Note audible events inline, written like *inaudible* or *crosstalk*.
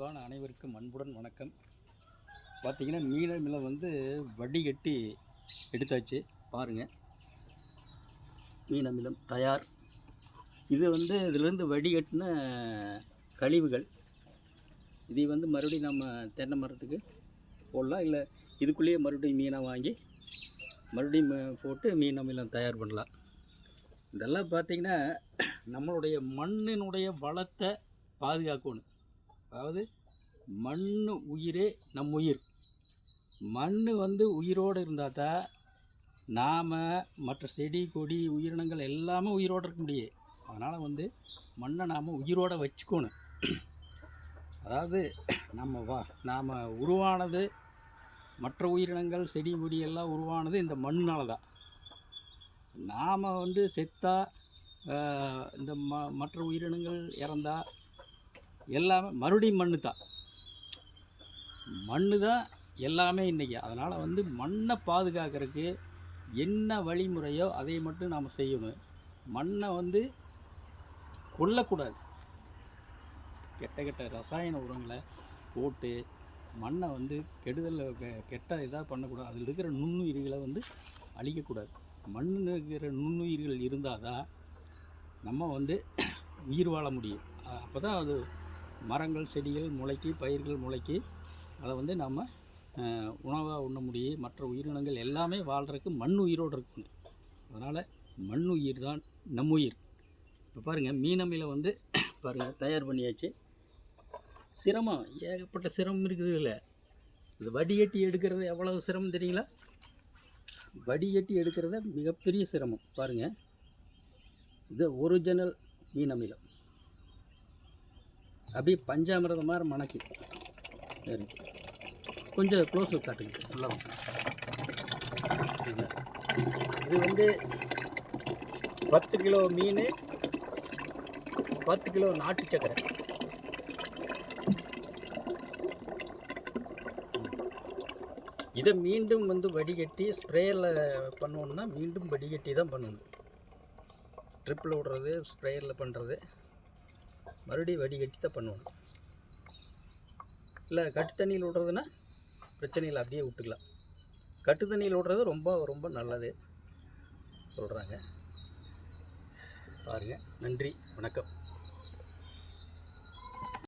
அன்பான அனைவருக்கும் அன்புடன் வணக்கம். பார்த்தீங்கன்னா மீன மிலை வந்து வடிகட்டி எடுத்தாச்சு. பாருங்கள் மீனமிலம் தயார். இது வந்து இதிலிருந்து வடிகட்டின கழிவுகள். இதை வந்து மறுபடியும் நம்ம தென்னை மரத்துக்கு போடலாம். இல்லை இதுக்குள்ளேயே மறுபடியும் மீனை வாங்கி மறுபடியும் போட்டு மீன் அமிலம் தயார் பண்ணலாம். இதெல்லாம் பார்த்திங்கன்னா நம்மளுடைய மண்ணினுடைய வளத்தை பாதுகாக்கணும். அதாவது மண் உயிரே நம் உயிர். மண் வந்து உயிரோடு இருந்தால் தான் நாம் மற்ற செடி கொடி உயிரினங்கள் எல்லாமே உயிரோடு இருக்க முடியும் அதனால் வந்து மண்ணை நாம் உயிரோடு வச்சுக்கணும். அதாவது நம்ம வா நாம் உருவானது மற்ற உயிரினங்கள் செடி கொடி எல்லாம் உருவானது இந்த மண்ணால் தான். நாம் வந்து செத்தா இந்த ம மற்ற உயிரினங்கள் இறந்தால் எல்லாமே மறுபடியும் மண்ணு தான். மண்ணு தான் எல்லாமே இன்றைக்கி அதனால் வந்து மண்ணை பாதுகாக்கிறதுக்கு என்ன வழிமுறையோ அதை மட்டும் நாம் செய்யணும். மண்ணை வந்து கொல்லக்கூடாது. கெட்ட கெட்ட ரசாயன உரங்களை போட்டு மண்ணை வந்து கெடுதல் கெ- கெட்ட இதாக பண்ணக்கூடாது. அதில் இருக்கிற நுண்ணுயிர்களை வந்து அழிக்கக்கூடாது. மண்ணில் இருக்கிற நுண்ணுயிர்கள் இருந்தால் தான் நம்ம வந்து உயிர் வாழ முடியும். அப்போ தான் அது மரங்கள் செடிகள் முளைக்கி பயிர்கள் முளைக்கி அதை வந்து நம்ம உணவாக உண்ண முடியும் மற்ற உயிரினங்கள் எல்லாமே வாழ்கிறதுக்கு மண் உயிரோடு இருக்கணும் அதனால் மண் உயிர் தான் நம் உயிர். இப்போ பாருங்கள் மீனமையில் வந்து *clears throat* பாருங்கள் தயார் பண்ணியாச்சு. சிரமம் ஏகப்பட்ட சிரமம் இருக்குது இல்லை இது வடிகட்டி எடுக்கிறது எவ்வளவு சிரமம் தெரியுங்களா? வடிகட்டி எடுக்கிறது மிகப்பெரிய சிரமம். பாருங்கள் இது ஒரிஜினல் மீன் அமிலம் அப்படியே பஞ்சாமிரதம் மாதிரி மணக்கு. சரி. கொஞ்சம் க்ளோஸ் காட்டுங்க. நல்லா இது வந்து பத்து கிலோ மீன் பத்து கிலோ நாட்டு சக்கரை. இதை மீண்டும் வந்து வடிகட்டி ஸ்ப்ரேயரில் பண்ணணுன்னா மீண்டும் வடிகட்டி தான் பண்ணணும். ட்ரிப்பில் விடுறது ஸ்ப்ரேயரில் பண்ணுறது மறுபடியும் வடிகட்டி தான் பண்ணுவோம். இல்லை கட்டு தண்ணியில் விடுறதுன்னா பிரச்சனையில் அப்படியே விட்டுக்கலாம். கட்டு தண்ணியில் விடுறது ரொம்ப ரொம்ப நல்லது சொல்கிறாங்க பாருங்கள் நன்றி வணக்கம்.